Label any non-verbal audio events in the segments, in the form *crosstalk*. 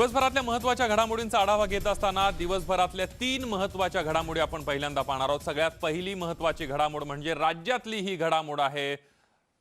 दिवसभरातल्या महत्त्वाच्या घडामोडींचा आढावा घेत असताना दिवसभरातल्या तीन महत्त्वाच्या घडामोडी आपण पहिल्यांदा पाहणार आहोत. सगळ्यात पहिली महत्वाची घडामोड म्हणजे राज्यातली ही घडामोड आहे.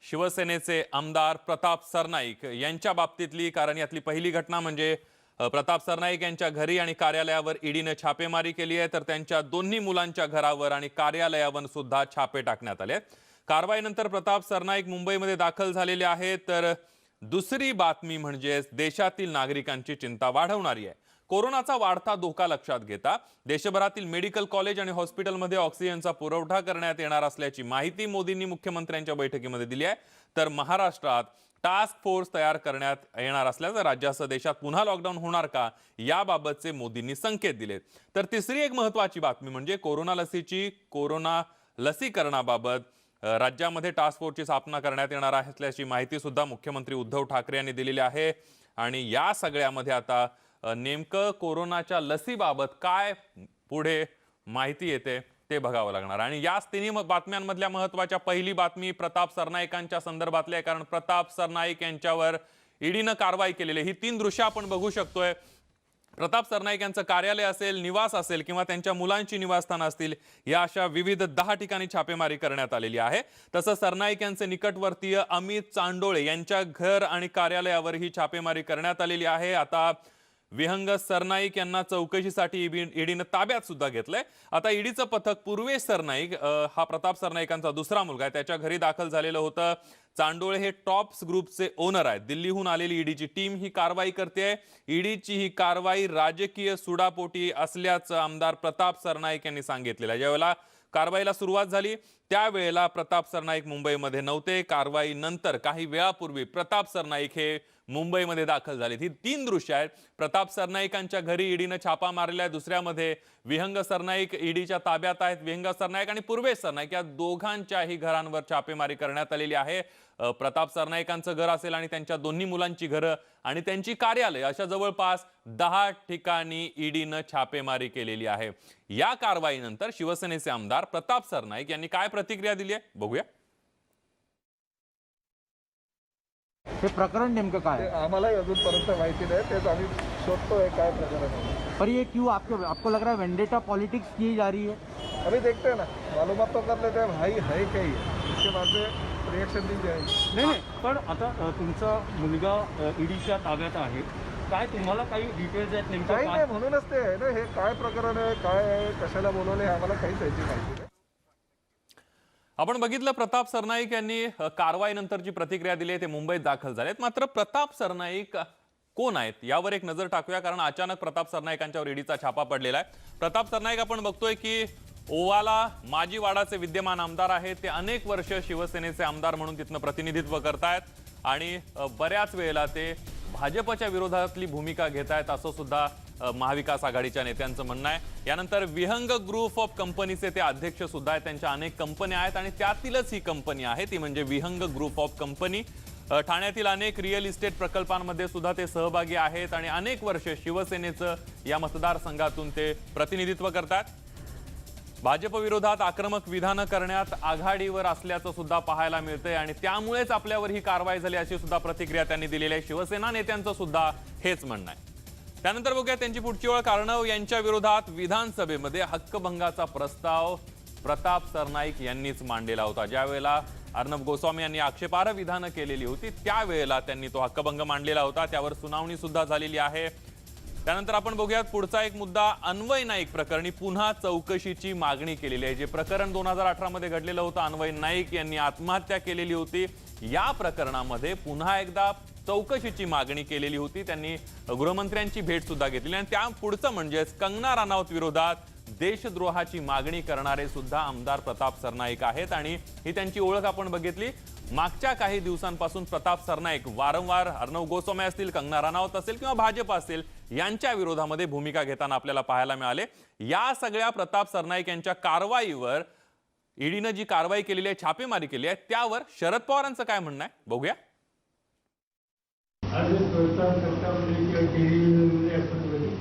शिवसेनेचे आमदार प्रताप सरनाईक यांच्या बाबतीतली कारण यातली पहिली घटना म्हणजे प्रताप सरनाईक यांच्या घरी आणि कार्यालयावर ईडीनं छापेमारी केली आहे. तर त्यांच्या दोन्ही मुलांच्या घरावर आणि कार्यालयावर सुद्धा छापे टाकण्यात आले कारवाईनंतर प्रताप सरनाईक मुंबईमध्ये दाखल झालेले आहेत. तर दुसरी बातमी म्हणजेच देशातील नागरिकांची चिंता वाढवणारी आहे. कोरोनाचा वाढता धोका लक्षात घेता देशभरातील मेडिकल कॉलेज आणि हॉस्पिटलमध्ये ऑक्सिजनचा पुरवठा करण्यात येणार असल्याची माहिती मोदींनी मुख्यमंत्र्यांच्या बैठकीमध्ये दिली आहे. तर महाराष्ट्रात टास्क फोर्स तयार करण्यात येणार असल्याचं राज्यासह देशात पुन्हा लॉकडाऊन होणार का याबाबतचे मोदींनी संकेत दिलेत तर तिसरी एक महत्वाची बातमी म्हणजे कोरोना लसीची कोरोना लसीकरणाबाबत राज्यामध्ये टास्क फोर्सची स्थापना करण्यात येणार आहे असल्याची माहिती सुद्धा मुख्यमंत्री उद्धव ठाकरे यांनी दिलेली आहे. आणि या सगळ्यामध्ये आता नेमकं कोरोनाच्या लसीबाबत काय पुढे माहिती येते ते बघावं लागणार. आणि याच तिन्ही बातम्यांमधल्या महत्त्वाच्या पहिली बातमी प्रताप सरनाईकांच्या संदर्भातली आहे. कारण प्रताप सरनाईक यांच्यावर ईडीनं कारवाई केलेली आहे. ही तीन दृश्य आपण बघू शकतोय. प्रताप सरनाईक यांचं कार्यालय असेल निवास असेल किंवा त्यांच्या मुलांची निवासस्थानं असतील या अशा विविध दहा ठिकाणी छापेमारी करण्यात आलेली आहे. तसं सरनाईक यांचे निकटवर्तीय अमित चांडोळे यांच्या घर आणि कार्यालयावर ही छापेमारी करण्यात आलेली आहे. आता विहंग सरनाईक यांना चौकशीसाठी ईडीनं ताब्यात सुद्धा घेतलंय. आता ईडीचं पथक पूर्वेश सरनाईक हा प्रताप सरनाईकांचा दुसरा मुलगा आहे. त्याच्या घरी दाखल झालेलं होतं. चांडोळे हे टॉप्स ग्रुपचे ओनर आहेत. दिल्लीहून आलेली ईडीची टीम ही कारवाई करते. ईडीची ही कारवाई राजकीय सुडापोटी असल्याचं आमदार प्रताप सरनाईक यांनी सांगितलेलं आहे. ज्यावेळेला कारवाईला सुरुवात झाली त्यावेळेला प्रताप सरनाईक मुंबईमध्ये नव्हते. कारवाई नंतर काही वेळापूर्वी प्रताप सरनाईक हे मुंबईमध्ये दाखल झालीत ही तीन दृश्य आहेत. प्रताप सरनाईकांच्या घरी ईडीनं छापा मारलेला आहे दुसऱ्यामध्ये विहंग सरनाईक ईडीच्या ताब्यात आहेत. विहंग सरनाईक आणि पूर्वेश सरनाईक या दोघांच्याही घरांवर छापेमारी करण्यात आलेली आहे. प्रताप सरनाईकांचं घर असेल आणि त्यांच्या दोन्ही मुलांची घरं आणि त्यांची कार्यालय अशा जवळपास दहा ठिकाणी ईडीनं छापेमारी केलेली आहे. या कारवाईनंतर शिवसेनेचे आमदार प्रताप सरनाईक यांनी काय प्रतिक्रिया दिली आहे? बघूया. हे प्रकरण नेमकं काय? आहे? आम्हालाही अजूनपर्यंत माहिती नाही. तेच आम्ही शोधतोय काय प्रकरण आहे. पर ये क्यों? आपको आपको लग रहा है वेंडेटा पॉलिटिक्स की जा रही है? अभी देखते हैं ना. मालूमात तो कर लेते हैं भाई है काही है उसके बाद में रिएक्शन दी जाएगी नाही नाही. पण आता अ, तुमचा मुलगा अ, ईडीच्या ताब्यात आहे. काय तुम्हाला काही डिटेल्स आहेत नेमकं? काही काय नाही म्हणूनच ते आहे ना. हे काय प्रकरण आहे काय आहे कशाला बोलवले हे आम्हाला काहीच याची माहिती नाही. आपण बघितलं प्रताप सरनाईक यांनी कारवाईनंतर कारवाईनंतरची प्रतिक्रिया दिली आहे ते मुंबईत दाखल झालेत. मात्र प्रताप सरनाईक कोण आहेत? यावर एक नजर टाकूया कारण अचानक प्रताप सरनाईकांच्यावर ईडीचा छापा पडलेला आहे. प्रताप सरनाईक आपण बघतोय की ओवाला माजी वाडाचे विद्यमान आमदार आहेत. ते अनेक वर्ष शिवसेनेचे आमदार म्हणून तिथनं प्रतिनिधित्व करतायत. आणि बऱ्याच वेळेला ते भाजपच्या विरोधातली भूमिका घेत आहेत असं सुद्धा महाविकास आघाडीच्या नेत्यांचं म्हणणं आहे. यानंतर विहंग ग्रुप ऑफ कंपनीचे ते अध्यक्ष सुद्धा आहेत. त्यांच्या अनेक कंपन्या आहेत आणि त्यातीलच ही कंपनी आहे. ती म्हणजे विहंग ग्रुप ऑफ कंपनी ठाण्यातील अनेक रिअल इस्टेट प्रकल्पांमध्ये सुद्धा ते सहभागी आहेत आणि अनेक वर्ष शिवसेनेचं या मतदारसंघातून ते प्रतिनिधित्व करतात. भाजप विरोधात आक्रमक विधानं करण्यात आघाडीवर असल्याचं सुद्धा पाहायला मिळतंय आणि त्यामुळेच आपल्यावर ही कारवाई झाली अशी सुद्धा प्रतिक्रिया त्यांनी दिलेली आहे. शिवसेना नेत्यांचं सुद्धा हेच म्हणणं आहे. त्यानंतर बघूया त्यांची पुढची ओळख. कार्णव यांच्या विरोधात विधानसभेमध्ये हक्कभंगाचा प्रस्ताव प्रताप सरनाईक यांनीच मांडलेला होता. ज्यावेळेला अर्णब गोस्वामी यांनी आक्षेपार्ह विधानं केलेली होती त्यावेळेला त्यांनी तो हक्कभंग मांडलेला होता. त्यावर सुनावणी सुद्धा झालेली आहे. त्यानंतर आपण बघूयात पुढचा एक मुद्दा. अन्वय नाईक प्रकरणी पुन्हा चौकशीची मागणी केलेली आहे. जे प्रकरण दोन हजार अठरा मध्ये घडलेलं होतं अन्वय नाईक यांनी आत्महत्या केलेली होती. या प्रकरणामध्ये पुन्हा एकदा चौकशीची मागणी केलेली होती. त्यांनी गृहमंत्र्यांची भेट सुद्धा घेतली आणि त्या पुढचं म्हणजेच कंगना राणावत विरोधात देशद्रोहाची मागणी करणारे सुद्धा आमदार प्रताप सरनाईक आहेत आणि ही त्यांची ओळख आपण बघितली. मागच्या काही दिवसांपासून प्रताप सरनाईक वारंवार अर्णव गोस्वामी असतील कंगना राणावत असेल किंवा भाजप असेल यांच्या विरोधामध्ये भूमिका घेताना आपल्याला पाहायला मिळाले. या सगळ्या प्रताप सरनाईक यांच्या कारवाईवर ईडीनं जी कारवाई केलेली आहे छापेमारी केली आहे त्यावर शरद पवारांचं काय म्हणणं आहे? बघूया. आज स्वतः किंवा आपण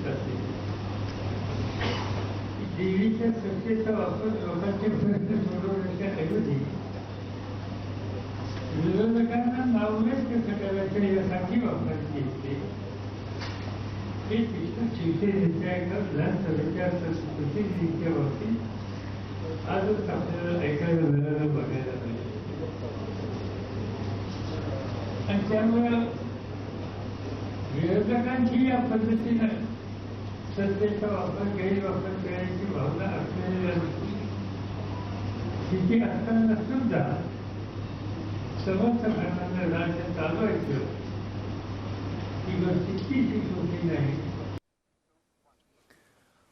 असते वापर लोकांच्या पर्यंत सोडवण्याच्या ऐवजी विरोधकांना नावलेच कसं करायचं यासाठी वापरली येते हे शिक्षण शिवसेनेच्या एका विधानसभेच्या प्रतिनिधीच्या बाबतीत आजच आपल्याला ऐकायला बघायला मिळालं. आणि त्यामुळे विरोधकांची या पद्धतीनं सत्तेचा वापर गैरवापर करण्याची भावना असलेल्या स्थिती असताना सुद्धा समर्थकांना राज्य चालवायचं ही गोष्ट किती सोपी नाही.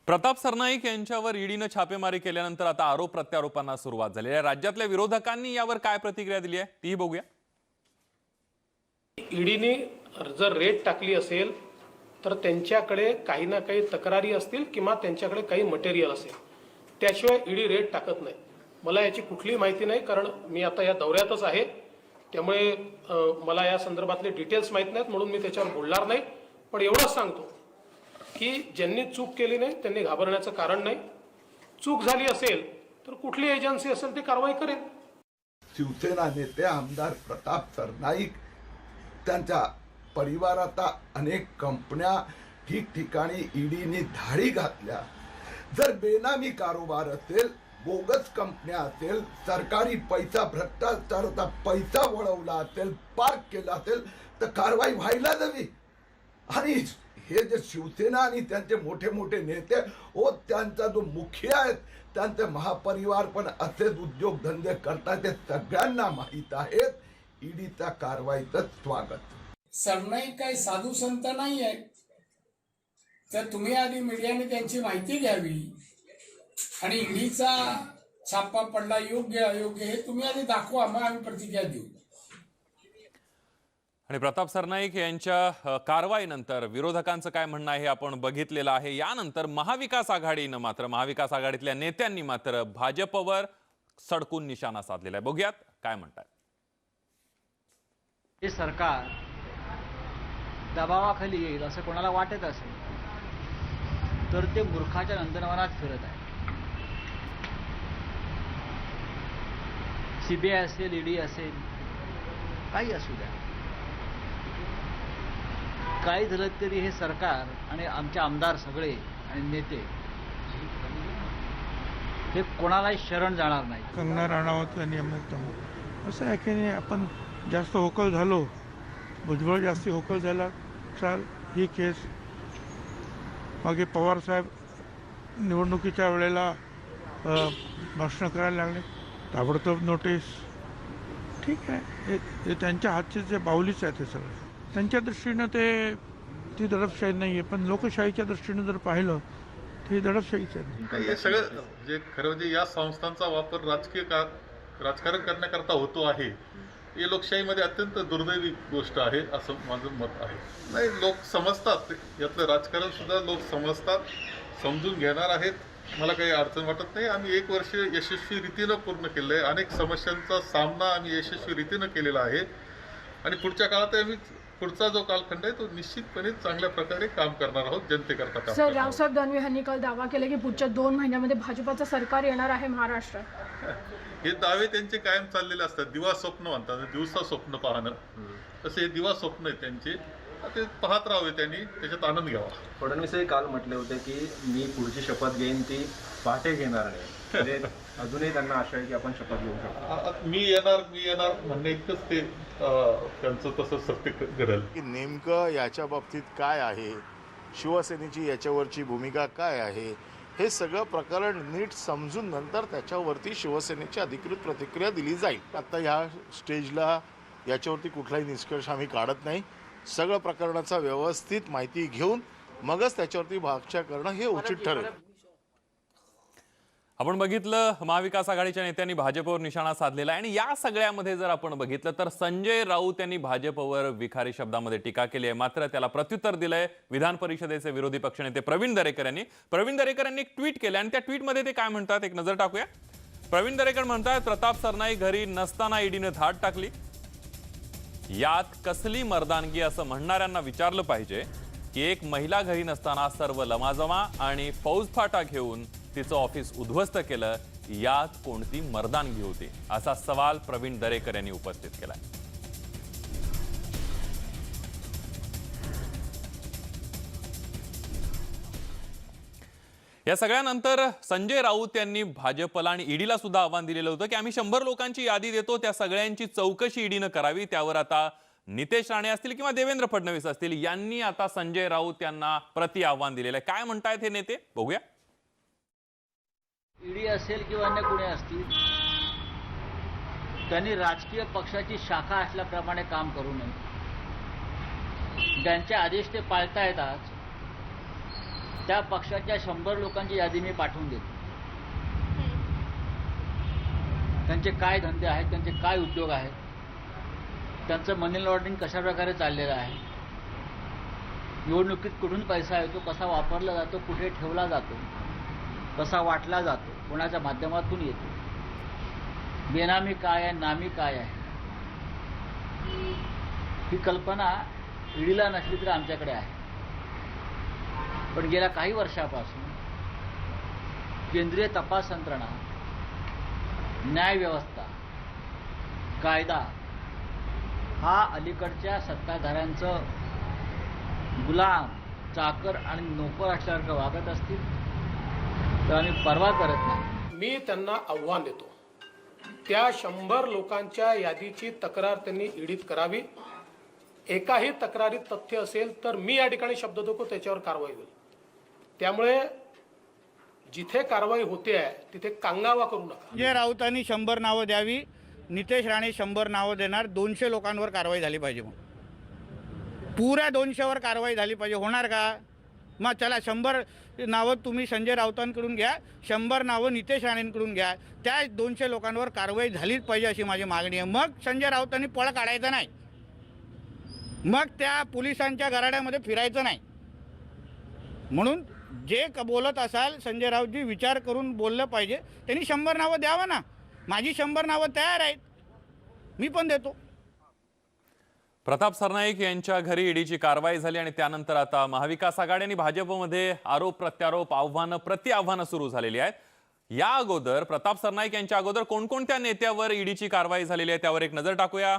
प्रताप सरनाईक यांच्यावर ईडीनं छापेमारी केल्यानंतर आता आरोप प्रत्यारोपांना सुरुवात झाली आहे. राज्यातल्या विरोधकांनी यावर काय प्रतिक्रिया दिली आहे? तीही बघूया. ईडीने जर रेट टाकली असेल तर त्यांच्याकडे काही ना काही तक्रारी असतील किंवा त्यांच्याकडे काही मटेरियल असेल. त्याशिवाय ईडी रेट टाकत नाही. मला याची कुठलीही माहिती नाही कारण मी आता या दौऱ्यातच आहे. त्यामुळे मला या संदर्भातले डिटेल्स माहीत नाहीत म्हणून मी त्याच्यावर बोलणार नाही. पण एवढंच सांगतो की ज्यांनी चूक केली नाही त्यांनी घाबरण्याचं कारण नाही. चूक झाली असेल तर कुठली एजन्सी असेल ती कारवाई करेल. शिवसेना नेते आमदार प्रताप सरनाईक त्यांच्या परिवारात अनेक कंपन्या ठिकठिकाणी ईडीने धाडी घातल्या. जर बेनामी कारोबार असेल बोगस कंपन्या असेल सरकारी पैसा भ्रष्टाचाराचा पैसा वळवला असेल पार्क केला असेल तर कारवाई व्हायला हवी. आणि हे जे शिवसेना आणि त्यांचे मोठे मोठे नेते ओ त्यांचा जो मुखिया आहेत त्यांचे महापरिवार पण असेच उद्योगधंदे करतात ते सगळ्यांना माहीत आहेत. ईडीच्या कारवाईचं स्वागत. सरनाईक काही साधू संत नाही आहेत तर तुम्ही आधी मीडियाने त्यांची माहिती घ्यावी. आणि ईडीचा छापा पडला योग्य अयोग्य हे तुम्ही आधी दाखवा मग आम्ही प्रतिक्रिया देऊ. आणि प्रताप सरनाईक यांच्या कारवाईनंतर विरोधकांचं काय म्हणणं आहे हे आपण बघितलेलं आहे. यानंतर महाविकास आघाडीनं मात्र महाविकास आघाडीतल्या नेत्यांनी मात्र भाजपवर सडकून निशाणा साधलेला आहे. बघूयात काय म्हणतात हे सरकार दबावाखाली येईल असं कोणाला वाटत असेल तर ते मूर्खाच्या नंदनवनात फिरत आहे. सीबीआय असेल ईडी असेल काही असू द्या. काही झालं तरी हे सरकार आणि आमचे आमदार सगळे आणि नेते हे कोणालाही शरण जाणार नाही. कंगना राणावत आणि असं आहे की नाही आपण जास्त होकल झालो भुजबळ जास्ती होकल झाला चाल ही केस मागे पवार साहेब निवडणुकीच्या वेळेला भाषणं करायला लागले. ताबडतोब नोटीस ठीक आहे. हे हे त्यांच्या हातचे जे बाहुलीच आहे ते सगळं. त्यांच्या दृष्टीनं ते ती दडपशाही नाही आहे पण लोकशाहीच्या दृष्टीनं जर पाहिलं तर ही दडपशाहीच आहे हे सगळं म्हणजे खरं म्हणजे या संस्थांचा वापर राजकीय का राजकारण करण्याकरता होतो आहे. हे लोकशाहीमध्ये अत्यंत दुर्दैवी गोष्ट आहे असं माझं मत आहे. नाही लोक समजतात. यातलं राजकारण सुद्धा लोक समजतात समजून घेणार आहेत. मला काही अडचण वाटत नाही. आम्ही एक वर्ष यशस्वी रीतीनं पूर्ण केलं आहे. अनेक समस्यांचा सामना आम्ही यशस्वी रीतीनं केलेला आहे. आणि पुढच्या काळात आम्ही पुढचा जो कालखंड आहे तो निश्चितपणे चांगल्या प्रकारे काम करणार आहोत जनतेकरता काम सर. रावसाहेब दानवे यांनी काल दावा केला की पुढच्या दोन महिन्यामध्ये भाजपाचं सरकार येणार आहे महाराष्ट्रात. *laughs* हे दावे त्यांचे कायम चाललेले असतात. दिवा स्वप्न म्हणतात. दिवसा स्वप्न पाहणं. तसे हे दिवा स्वप्न आहे त्यांचे. ते पाहत राहावे त्यांनी. त्याच्यात आनंद घ्यावा. फडणवीसही काल म्हटले होते की मी पुढची शपथ घेईन ती पहाटे घेणार नाही म्हणजे *laughs* अजूनही त्यांना आशा आहे की आपण शपथ घेऊ शकतो. मी येणार मी येणार म्हणणे इतकंच ते त्यांचं तसं सत्य घडेल. की नेमकं याच्या बाबतीत काय आहे? शिवसेनेची याच्यावरची भूमिका काय आहे? हे सगळं प्रकरण नीट समजून नंतर त्याच्यावरती शिवसेनेची अधिकृत प्रतिक्रिया दिली जाईल. आता ह्या स्टेजला याच्यावरती कुठलाही निष्कर्ष आम्ही काढत नाही. सगळं प्रकरणाचा व्यवस्थित माहिती घेऊन मगच त्याच्यावरती भाष्य करणं हे उचित ठरेल. आपण बघितलं महाविकास आघाडीच्या नेत्यांनी भाजपवर निशाणा साधलेला आहे आणि या सगळ्यामध्ये जर आपण बघितलं तर संजय राऊत यांनी भाजपवर विखारी शब्दामध्ये टीका केली आहे. मात्र त्याला प्रत्युत्तर दिलंय विधान परिषदेचे विरोधी पक्षनेते प्रवीण दरेकर यांनी. प्रवीण दरेकर यांनी एक ट्विट केलं आणि त्या ट्विटमध्ये ते काय म्हणतात? एक नजर टाकूया. प्रवीण दरेकर म्हणतात प्रताप सरनाई घरी नसताना ईडीनं धाड टाकली. यात कसली मर्दानगी असं म्हणणाऱ्यांना विचारलं पाहिजे की एक महिला घरी नसताना सर्व लमाजमा आणि फौजफाटा घेऊन तिचं ऑफिस उद्ध्वस्त केलं यात कोणती मर्दानगी होती? असा सवाल प्रवीण दरेकर यांनी उपस्थित केला. या सगळ्यानंतर संजय राऊत यांनी भाजपला आणि ईडीला सुद्धा आव्हान दिलेलं होतं की आम्ही शंभर लोकांची यादी देतो त्या सगळ्यांची चौकशी ईडीनं करावी. त्यावर आता नितेश राणे असतील किंवा देवेंद्र फडणवीस असतील यांनी आता संजय राऊत यांना प्रति आव्हान दिलेलं आहे. काय म्हणतायत हे नेते? बघूया. ईडी असेल किंवा अन्य कुणी असतील त्यांनी राजकीय पक्षाची शाखा असल्याप्रमाणे काम करू नये. ज्यांचे आदेश ते पाळता येतात त्या पक्षाच्या शंभर लोकांची यादी मी पाठवून देतो. त्यांचे काय धंदे आहेत त्यांचे काय उद्योग आहेत त्यांचं मनी लॉन्ड्रिंग कशा प्रकारे चाललेलं आहे निवडणुकीत कुठून पैसा येतो कसा वापरला जातो कुठे ठेवला जातो कसा वाटला जातो कोणाच्या माध्यमातून येतो. बेनामी काय आहे नामी काय आहे. ही कल्पना पिढीला नसली तरी आमच्याकडे आहे. पण गेल्या काही वर्षापासून केंद्रीय तपास यंत्रणा न्यायव्यवस्था कायदा हा अलीकडच्या सत्ताधाऱ्यांचं गुलाम चाकर आणि नोकर असल्यासारखं वागत असतील. तर आम्ही परवा करत नाही. मी त्यांना आव्हान देतो. त्या शंभर लोकांच्या यादीची तक्रार त्यांनी ईडीत करावी. एकाही तक्रारीत तथ्य असेल तर मी या ठिकाणी शब्द देतो त्याच्यावर कारवाई होईल. त्यामुळे जिथे कारवाई होते आहे तिथे कांगावा करू नका. संजय राऊतांनी शंभर नावं द्यावी नितेश राणे शंभर नावं देणार दोनशे लोकांवर कारवाई झाली पाहिजे मग पुऱ्या दोनशेवर कारवाई झाली पाहिजे होणार का? मग चला शंभर नावं तुम्ही संजय राऊतांकडून घ्या शंभर नावं नितेश राणेंकडून घ्या. त्या दोनशे लोकांवर कारवाई झालीच पाहिजे अशी माझी मागणी आहे. मग संजय राऊतांनी पळ काढायचा नाही. मग त्या पोलिसांच्या गराड्यामध्ये फिरायचं नाही. म्हणून जे क बोलत असाल संजय राऊतजी विचार करून बोललं पाहिजे. त्यांनी शंभर नावं द्यावं ना. माझी शंभर नावं तयार आहेत. मी पण देतो. प्रताप सरनाईक यांच्या घरी ईडीची कारवाई झाली आणि त्यानंतर आता महाविकास आघाडी आणि भाजपमध्ये आरोप प्रत्यारोप आव्हानं प्रति आव्हानं सुरू झालेली आहेत. या अगोदर प्रताप सरनाईक यांच्या अगोदर कोणकोणत्या नेत्यावर ईडीची कारवाई झालेली आहे त्यावर एक नजर टाकूया.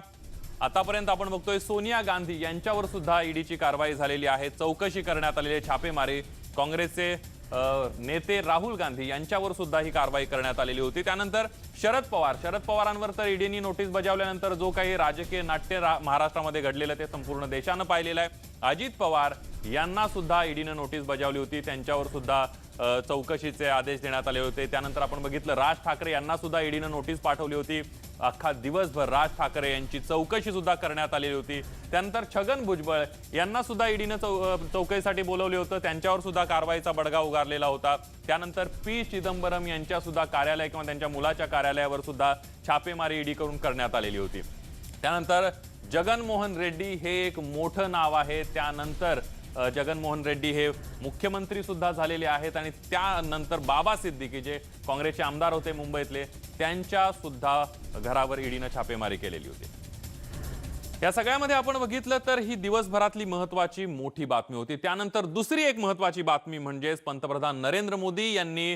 आतापर्यंत आपण बघतोय सोनिया गांधी यांच्यावर सुद्धा ईडीची कारवाई झालेली आहे. चौकशी करण्यात आलेली आहे छापेमारी काँग्रेसचे नेते राहुल गांधी यांच्यावर सुद्धा ही कारवाई करण्यात आलेली होती. त्यानंतर शरद पवार शरद पवारांवर तर ईडीनी नोटीस बजावल्यानंतर जो काही राजकीय नाट्य रा- महाराष्ट्रामध्ये घडलेलं ते संपूर्ण देशानं पाहिलेलं आहे. अजित पवार यांना सुद्धा ईडीनं नोटीस बजावली होती. त्यांच्यावर सुद्धा चौकशीचे आदेश देण्यात आले होते. त्यानंतर आपण बघितलं राज ठाकरे यांना सुद्धा ईडीनं नोटीस पाठवली होती. अख्खा दिवसभर राज ठाकरे यांची चौकशी सुद्धा करण्यात आलेली होती. त्यानंतर छगन भुजबळ यांना सुद्धा ईडीनं चौ चौकशीसाठी बोलवले होतं. त्यांच्यावर सुद्धा कारवाईचा बडगा उगारलेला होता. त्यानंतर पी. चिदंबरम यांच्या सुद्धा कार्यालय किंवा त्यांच्या मुलाच्या कार्यालयावर सुद्धा छापेमारी ईडी करून करण्यात आलेली होती. त्यानंतर जगनमोहन रेड्डी हे एक मोठं नाव आहे. त्यानंतर जगनमोहन रेड्डी हे मुख्यमंत्री सुद्धा झालेले आहेत आणि त्यानंतर बाबा सिद्दीकी जे काँग्रेसचे आमदार होते मुंबईतले त्यांच्या सुद्धा घरावर ईडीनं छापेमारी केलेली होती. या सगळ्यामध्ये आपण बघितलं तर ही दिवसभरातली महत्वाची मोठी बातमी होती. त्यानंतर दुसरी एक महत्वाची बातमी म्हणजेच पंतप्रधान नरेंद्र मोदी यांनी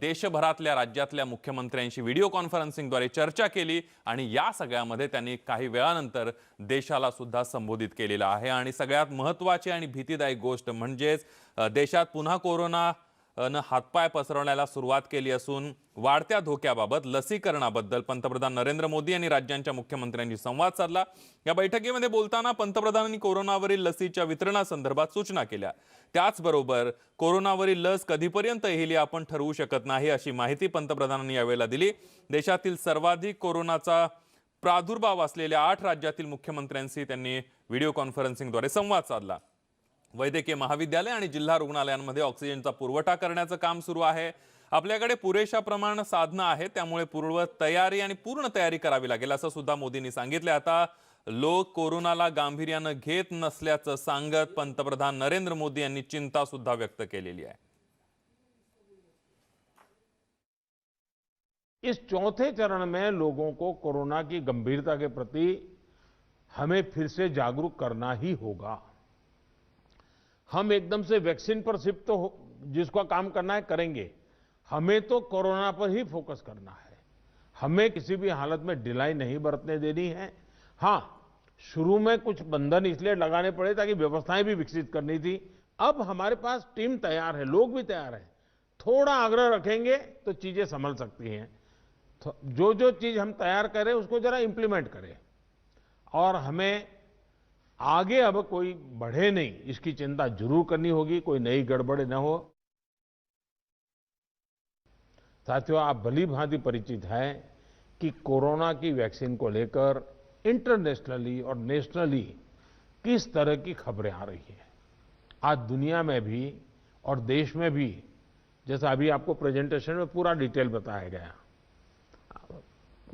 देशभरातल्या राज्यातल्या मुख्यमंत्र्यांशी व्हिडिओ कॉन्फरन्सिंगद्वारे चर्चा केली आणि या सगळ्यामध्ये त्यांनी काही वेळानंतर देशाला सुद्धा संबोधित केलेलं आहे. आणि सगळ्यात महत्वाची आणि भीतीदायक गोष्ट म्हणजेच देशात पुन्हा कोरोना न हातपाय पसरवण्याला सुरुवात केली असून वाढत्या धोक्याबाबत लसीकरणाबद्दल पंतप्रधान नरेंद्र मोदी यांनी राज्यांच्या मुख्यमंत्र्यांशी संवाद साधला. या बैठकीमध्ये बोलताना पंतप्रधानांनी कोरोनावरील लसीच्या वितरणासंदर्भात सूचना केल्या. त्याचबरोबर कोरोनावरील लस कधीपर्यंत येईल आपण ठरवू शकत नाही अशी माहिती पंतप्रधानांनी यावेळेला दिली. देशातील सर्वाधिक कोरोनाचा प्रादुर्भाव असलेल्या आठ राज्यातील मुख्यमंत्र्यांशी त्यांनी व्हिडिओ कॉन्फरन्सिंगद्वारे संवाद साधला. वैद्यकीय महाविद्यालय आणि जिल्हा रुग्णालयांमध्ये ऑक्सिजनचा पुरवठा करण्याचं काम सुरू आहे. आपल्याकडे पुरेशा प्रमाण साधनं आहेत त्यामुळे पूर्व तयारी आणि पूर्ण तयारी करावी लागेल असं सुद्धा मोदींनी सांगितलं आता लोक कोरोनाला गांभीर्यानं घेत नसल्याचं सांगत पंतप्रधान नरेंद्र मोदी यांनी चिंता सुद्धा व्यक्त केलेली आहे. इस चौथे चरण में लोगों को कोरोना की गंभीरता के प्रति हमें फिर से जागरूक करना ही होगा। हम एकदम से वैक्सीन पर शिफ्ट तो जिसका काम करना है करेंगे। हमें तो कोरोना पर ही फोकस करना है। हमें किसी भी हालत में ढिलाई नहीं बरतने देनी है। हाँ शुरू में कुछ बंधन इसलिए लगाने पड़े ताकि व्यवस्थाएँ भी विकसित करनी थी। अब हमारे पास टीम तैयार है, लोग भी तैयार हैं। थोड़ा आग्रह रखेंगे तो चीज़ें संभल सकती हैं। जो जो चीज़ हम तैयार करें, उसको जरा इंप्लीमेंट करें। और हमें आगे अब कोई बढ़े नहीं, इसकी चिंता ज़रूर करनी होगी, कोई नई गड़बड़ न हो। साथियों, आप भली भांति परिचित हैं कि कोरोना की वैक्सीन को लेकर इंटरनेशनली और नेशनली किस तरह की खबरें आ रही हैं। आज दुनिया में भी और देश में भी, जैसा अभी आपको प्रेजेंटेशन में पूरा डिटेल बताया गया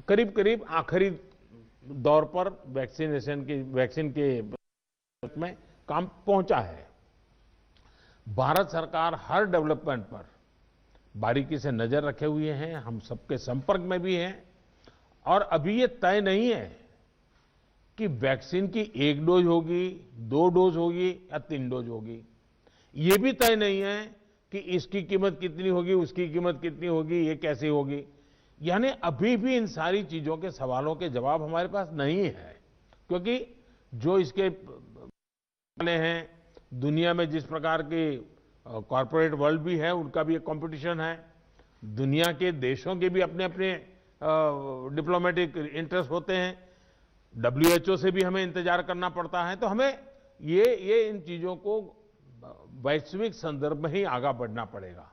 करीब करीब आखिरी दौर पर वैक्सीनेशन की, वैक्सीन के में काम पहुँचा है। भारत सरकार हर डेवलपमेंट पर बारीकी से नज़र रखे हुए हैं, हम सबके संपर्क में भी हैं, और अभी ये तय नहीं है कि वैक्सीन की एक डोज होगी, दो डोज होगी या तीन डोज होगी। ये भी तय नहीं है कि इसकी कीमत कितनी होगी, उसकी कीमत कितनी होगी, ये कैसी होगी। यानी अभी भी इन सारी चीज़ों के सवालों के जवाब हमारे पास नहीं है। क्योंकि जो इसके वाले हैं, दुनिया में जिस प्रकार के कॉरपोरेट वर्ल्ड भी है, उनका भी एक कंपटीशन है। दुनिया के देशों के भी अपने अपने डिप्लोमेटिक इंटरेस्ट होते हैं। डब्ल्यूएचओ से भी हमें इंतज़ार करना पड़ता है। तो हमें ये ये इन चीज़ों को वैश्विक संदर्भ में ही आगा बढ़ना पड़ेगा।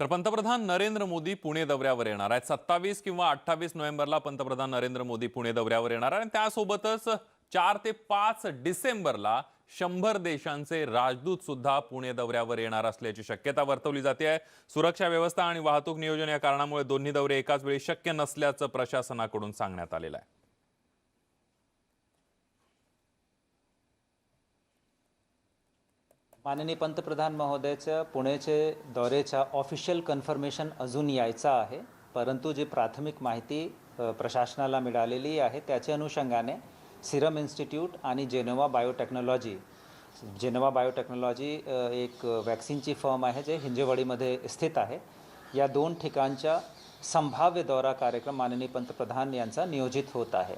तर पंतप्रधान नरेंद्र मोदी पुणे दौऱ्यावर येणार आहेत. सत्तावीस किंवा अठ्ठावीस नोव्हेंबरला पंतप्रधान नरेंद्र मोदी पुणे दौऱ्यावर येणार आणि त्यासोबतच चार ते पाच डिसेंबरला शंभर देशांचे राजदूत सुद्धा पुणे दौऱ्यावर येणार असल्याची शक्यता वर्तवली जाते आहे. सुरक्षा व्यवस्था आणि वाहतूक नियोजन या कारणामुळे दोन्ही दौरे एकाच वेळी शक्य नसल्याचं प्रशासनाकडून सांगण्यात आलेलं आहे. माननीय पंतप्रधान महोदयाच्या पुण्याचे दौऱ्याच्या ऑफिशियल कन्फर्मेशन अजून यायचं आहे. परंतु जी प्राथमिक माहिती प्रशासनाला मिळालेली आहे त्याच्या अनुषंगाने सिरम इन्स्टिट्यूट आणि जेनोवा बायोटेक्नॉलॉजी जेनोवा बायोटेक्नॉलॉजी एक वॅक्सिनची फर्म आहे जे हिंजेवाडीमध्ये स्थित आहे. या दोन ठिकाणच्या संभाव्य दौरा कार्यक्रम माननीय पंतप्रधान यांचा नियोजित होत आहे.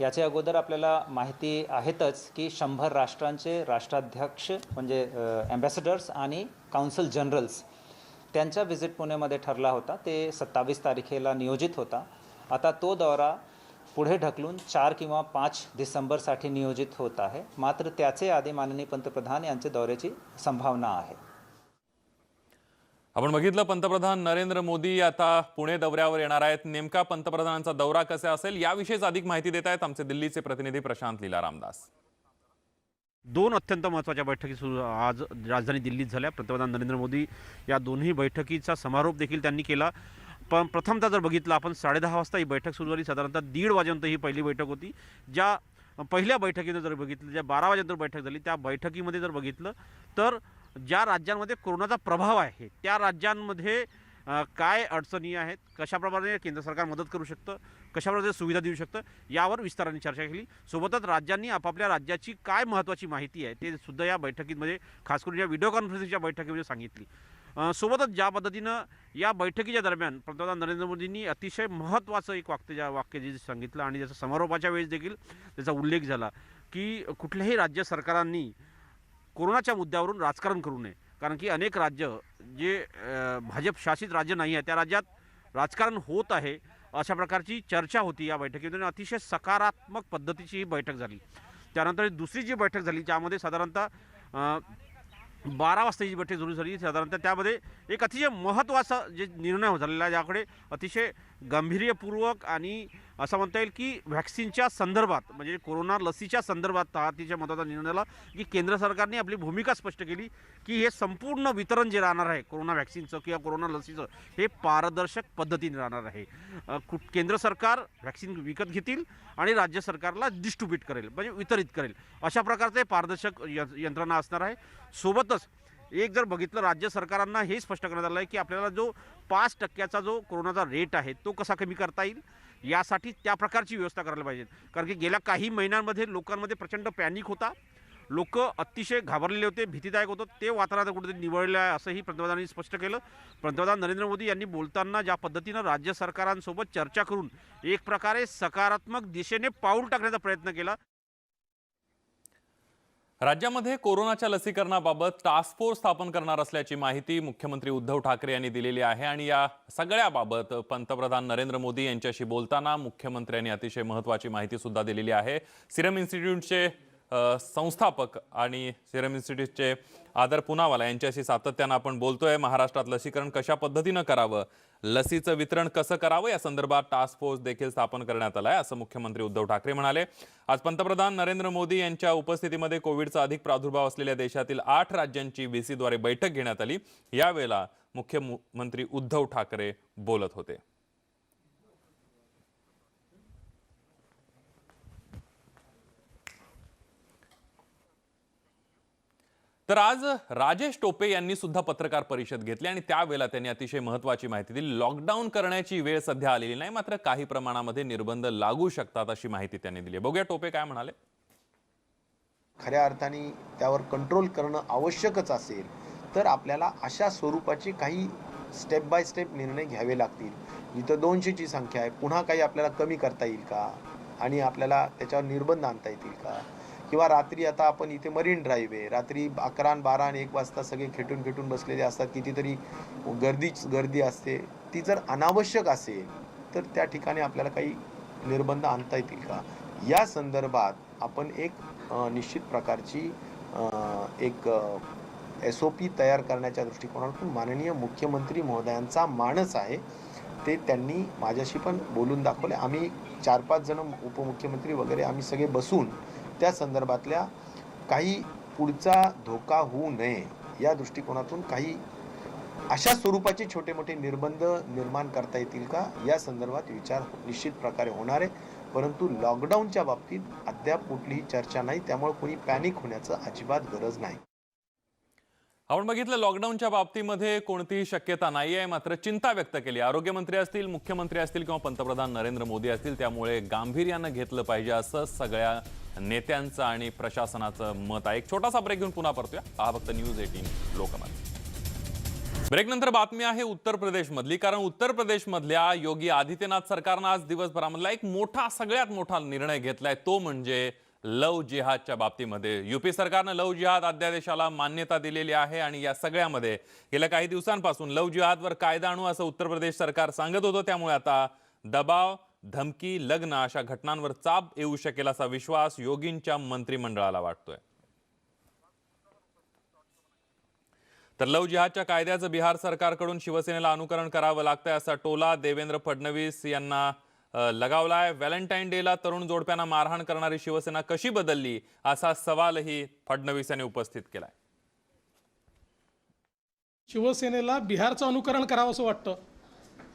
याच्या अगोदर आपल्याला माहिती आहेतच की शंभर राष्ट्रांचे राष्ट्राध्यक्ष म्हणजे ॲम्बॅसेडर्स आणि काउन्सिल जनरल्स त्यांचा व्हिजिट पुण्यामध्ये ठरला होता. ते सत्तावीस तारखेला नियोजित होता. आता तो दौरा पुढे ढकलून चार किंवा पाच डिसेंबरसाठी नियोजित होत आहे. मात्र त्याचे आधी माननीय पंतप्रधान यांच्या दौऱ्याची संभावना आहे. आपण बघितलं पंतप्रधान नरेंद्र मोदी आता पुणे दौऱ्यावर येणार आहेत. नेमका पंतप्रधानांचा दौरा कसा असेल याविषयीच अधिक माहिती देत आहेत आमचे दिल्लीचे प्रतिनिधी प्रशांत लीला रामदास. दोन अत्यंत महत्त्वाच्या बैठकी सुरू आज राजधानी दिल्लीत झाल्या. पंतप्रधान नरेंद्र मोदी या दोन्ही बैठकीचा समारोप देखील त्यांनी केला. पण प्रथमतः जर बघितलं आपण साडेदहा वाजता ही बैठक सुरू झाली. साधारणतः दीड वाजेपर्यंत ही पहिली बैठक होती. ज्या पहिल्या बैठकीनं जर बघितलं ज्या बारा वाजेनंतर बैठक झाली त्या बैठकीमध्ये जर बघितलं तर ज्या राज्यांमध्ये कोरोनाचा प्रभाव आहे त्या राज्यांमध्ये काय अडचणी आहेत कशाप्रमाणे केंद्र सरकार मदत करू शकतं कशाप्रकारे सुविधा देऊ शकतं यावर विस्ताराने चर्चा केली. सोबतच राज्यांनी आपापल्या राज्याची काय महत्त्वाची माहिती आहे ते सुद्धा या बैठकीमध्ये खास करून या व्हिडिओ कॉन्फरन्सिंगच्या बैठकीमध्ये सांगितली. सोबतच ज्या पद्धतीनं या बैठकीच्या दरम्यान पंतप्रधान नरेंद्र मोदींनी अतिशय महत्त्वाचं एक वाक्य ज्या वाक्य जे सांगितलं आणि ज्याचा समारोपाच्या वेळेस देखील त्याचा उल्लेख झाला की कुठल्याही राज्य सरकारांनी कोरोनाच्या मुद्द्यावरून राजकारण करू नये. कारण की अनेक राज्य जे भाजप शासित राज्य नाही आहे त्या राज्यात राजकारण होत आहे अशा प्रकारची चर्चा होती या बैठकीतून. अतिशय सकारात्मक पद्धतीची ही बैठक झाली. त्यानंतर दुसरी जी बैठक झाली ज्यामध्ये साधारणतः बारा वाजता ही बैठक सुरू झाली साधारणतः त्यामध्ये एक अतिशय महत्त्वाचा जे निर्णय झालेला आहे ज्याकडे अतिशय गांभीर्यपूर्वक आणि असं म्हणता येईल की व्हॅक्सिनच्या संदर्भात म्हणजे कोरोना लसीच्या संदर्भात हा मताचा महत्त्वाचा निर्णय झाला की केंद्र सरकारने आपली भूमिका स्पष्ट केली की हे संपूर्ण वितरण जे राहणार आहे कोरोना व्हॅक्सिनचं किंवा कोरोना लसीचं हे पारदर्शक पद्धतीने राहणार आहे. कुठ केंद्र सरकार व्हॅक्सिन विकत घेतील आणि राज्य सरकारला डिस्ट्रीब्यूट करेल म्हणजे वितरित करेल. अशा प्रकारचे पारदर्शक य- यंत्रणा असणार आहे. सोबतच एक जर बघितलं राज्य सरकारांना हे स्पष्ट करण्यात आलं आहे की आपल्याला जो पाच टक्क्याचा जो कोरोनाचा रेट आहे तो कसा कमी करता येईल? यासाठी त्या प्रकारची व्यवस्था करायला पाहिजे कारण की गेल्या काही महिन्यांमध्ये लोकांमध्ये प्रचंड पॅनिक होता. लोक अतिशय घाबरलेले होते भीतीदायक होतं. ते वातावरण कुठेतरी निवडलं आहे असंही पंतप्रधानांनी स्पष्ट केलं. पंतप्रधान नरेंद्र मोदी यांनी बोलताना ज्या पद्धतीनं राज्य सरकारांसोबत चर्चा करून एक प्रकारे सकारात्मक दिशेने पाऊल टाकण्याचा प्रयत्न केला. राज्यामध्ये कोरोनाच्या लसीकरणाबाबत टास्क फोर्स स्थापन करणार असल्याची माहिती मुख्यमंत्री उद्धव ठाकरे यांनी दिलेली आहे आणि या सगळ्याबाबत पंतप्रधान नरेंद्र मोदी यांच्याशी बोलताना मुख्यमंत्र्यांनी अतिशय महत्त्वाची माहिती सुद्धा दिलेली आहे. सिरम इन्स्टिट्यूटचे संस्थापक आणि सिरम इन्स्टिट्यूटचे आदर पुनावाला यांच्याशी सातत्यानं आपण बोलतोय. महाराष्ट्रात लसीकरण कशा पद्धतीनं करावं? लसीचं वितरण कसं करावं? या संदर्भात टास्क फोर्स देखील स्थापन करण्यात आलाय असं मुख्यमंत्री उद्धव ठाकरे म्हणाले. आज पंतप्रधान नरेंद्र मोदी यांच्या उपस्थितीमध्ये कोविडचा अधिक प्रादुर्भाव असलेल्या देशातील आठ राज्यांची व्हीसीद्वारे बैठक घेण्यात आली. यावेळेला मुख्यमंत्री उद्धव ठाकरे बोलत होते. तर आज राजेश टोपे यांनी सुद्धा पत्रकार परिषद घेतली आणि त्यावेळेला त्यांनी अतिशय महत्वाची माहिती दिली. लॉकडाऊन करण्याची वेळ सध्या आलेली नाही मात्र काही प्रमाणामध्ये निर्बंध लागू शकतात अशी माहिती त्यांनी दिली बघूया टोपे काय म्हणाले. खऱ्या अर्थाने त्यावर कंट्रोल करणं आवश्यकच असेल तर आपल्याला अशा स्वरूपाचे काही स्टेप बाय स्टेप निर्णय घ्यावे लागतील. जिथं दोनशेची संख्या आहे पुन्हा काही आपल्याला कमी करता येईल का? आणि आपल्याला त्याच्यावर निर्बंध आणता येतील का? किंवा रात्री आता आपण इथे मरीन ड्राईव्ह आहे. रात्री अकरा बारा आणि एक वाजता सगळे खेटून खेटून बसलेले असतात. कितीतरी गर्दीच गर्दी असते. ती जर अनावश्यक असेल तर त्या ठिकाणी आपल्याला काही निर्बंध आणता येतील का? या संदर्भात आपण एक निश्चित प्रकारची एक एस ओ पी तयार करण्याच्या दृष्टिकोनातून माननीय मुख्यमंत्री महोदयांचा मानस आहे. ते त्यांनी माझ्याशी पण बोलून दाखवले. आम्ही चार पाच जण उपमुख्यमंत्री वगैरे आम्ही सगळे बसून त्या संदर्भातल्या काही पुढचा धोका होऊ नये या दृष्टिकोनातून काही अशा स्वरूपाचे छोटे मोठे निर्बंध निर्माण करता येतील का? या संदर्भात विचार निश्चित प्रकारे होणार आहे. परंतु लॉकडाऊनच्या बाबतीत अद्याप कुठलीही चर्चा नाही. त्यामुळे कोणी पॅनिक होण्याचं अजिबात गरज नाही. आपण बघितलं लॉकडाऊनच्या बाबतीमध्ये कोणतीही शक्यता नाही आहे. मात्र चिंता व्यक्त केली. आरोग्यमंत्री असतील मुख्यमंत्री असतील किंवा पंतप्रधान नरेंद्र मोदी असतील त्यामुळे गांभीर्यानं घेतलं पाहिजे असं सगळ्या नेत्यांचं आणि प्रशासनाचं मत आहे. एक छोटासा ब्रेक घेऊन पुन्हा परतूया. हा फक्त न्यूज एटीन लोकमत. ब्रेक नंतर बातमी आहे उत्तर प्रदेशमधली कारण उत्तर प्रदेशमधल्या योगी आदित्यनाथ सरकारनं आज दिवसभरामधला एक मोठा सगळ्यात मोठा निर्णय घेतलाय. तो म्हणजे लव जिहादच्या बाबतीमध्ये. युपी सरकारनं लव जिहाद अध्यादेशाला मान्यता दिलेली आहे आणि या सगळ्यामध्ये गेल्या काही दिवसांपासून लव जिहादवर कायदा आणू असं उत्तर प्रदेश सरकार सांगत होतं. त्यामुळे आता दबाव धमकी लग्न अशा घटनांवर चाप येऊ शकेल असा विश्वास योगींच्या मंत्रिमंडळाला वाटतोय. तर लव जिहादच्या कायद्याचं बिहार सरकारकडून शिवसेनेला अनुकरण करावं लागतंय असा टोला देवेंद्र फडणवीस यांना लगावलाय. व्हॅलेंटाईन डेला तरुण जोडप्यांना मारहाण करणारी शिवसेना कशी बदलली असा सवालही फडणवीस यांनी उपस्थित केलाय. शिवसेनेला बिहारचं अनुकरण करावं असं वाटतं.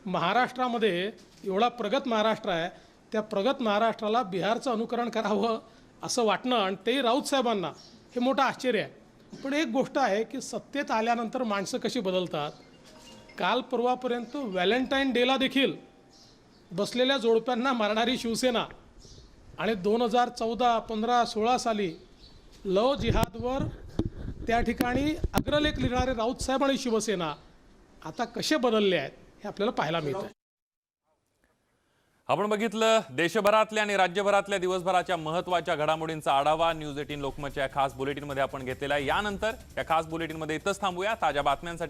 महाराष्ट्रामध्ये एवढा प्रगत महाराष्ट्र आहे त्या प्रगत महाराष्ट्राला बिहारचं अनुकरण करावं असं वाटणं आणि तेही राऊत साहेबांना हे मोठं आश्चर्य आहे. पण एक गोष्ट आहे की सत्तेत आल्यानंतर माणसं कशी बदलतात? काल परवापर्यंत व्हॅलेंटाईन डेला देखील बसलेल्या जोडप्यांना मारणारी शिवसेना आणि दोन हजार चौदा पंधरा सोळा साली लव जिहादवर त्या ठिकाणी अग्रलेख लिहिणारे राऊत साहेब आणि शिवसेना आता कसे बदलले आहेत? हे आपल्याला पाहायला मिळतं आपण बघितलं देशभरातल्या आणि राज्यभरातल्या दिवसभराच्या महत्त्वाच्या घडामोडींचा आढावा न्यूज एटीन लोकमतच्या खास बुलेटिनमध्ये आपण घेतलेला आहे. यानंतर या खास बुलेटिनमध्ये इथंच थांबूया. ताज्या बातम्यांसाठी